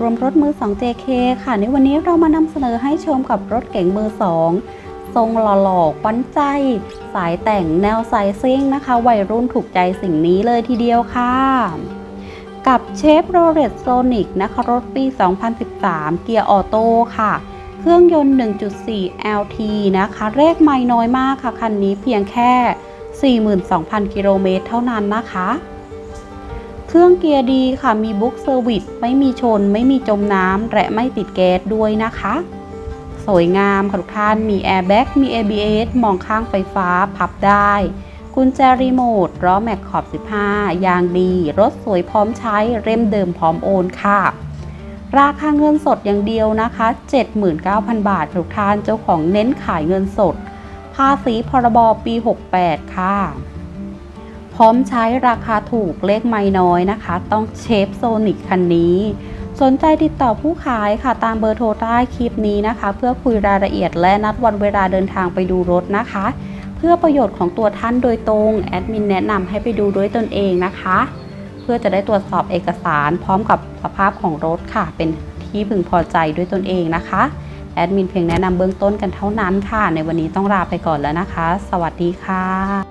รวมรถมือ 2 JK ค่ะ ในวันนี้เรามานำเสนอให้ชมกับรถเก๋งมือ 2 ทรงหล่อๆควันใจ สายแต่งแนวสายซิ่งนะคะ วัยรุ่นถูกใจสิ่งนี้เลยทีเดียวค่ะ กับเชฟโรเลตโซนิกนะคะ รถปี 2013 เกียร์ออโต้ค่ะ เครื่องยนต์ 1.4 LT นะคะ เลขไม่น้อยมากค่ะ คันนี้เพียงแค่ 42,000 กิโลเมตรเท่านั้นนะคะ เครื่องเกียร์ดีค่ะมีบุ๊กเซอร์วิสไม่มีชน ไม่มีจมน้ำและไม่ติดแก๊สด้วยนะคะ สวยงามค่ะทุกท่านมีแอร์แบ็กมี ABS มองข้างไฟฟ้าพับได้ กุญแจรีโมทล้อแม็กขอบ 15 ยางดี รถสวยพร้อมใช้เร่มเดิมพร้อมโอนค่ะ ราคาเงินสดอย่างเดียวนะคะ 79,000 บาททุกท่านเจ้าของเน้นขายเงินสด ภาษีพรบปี 68 ค่ะ ร้อมใช้ราคาถูกเลขไม่น้อยนะคะ ต้องเชฟโซนิกคันนี้ สนใจติดต่อผู้ขายค่ะตามเบอร์โทรใต้คลิปนี้นะคะ เพื่อคุยรายละเอียดและนัดวันเวลาเดินทางไปดูรถนะคะ เพื่อประโยชน์ของตัวท่านโดยตรงแอดมินแนะนำให้ไปดูด้วยตนเองนะคะ เพื่อจะได้ตรวจสอบเอกสารพร้อมกับสภาพของรถค่ะ เป็นที่พึงพอใจด้วยตนเองนะคะแอดมินเพียงแนะนำเบื้องต้นกันเท่านั้นค่ะ ในวันนี้ต้องลาไปก่อนแล้วนะคะ สวัสดีค่ะ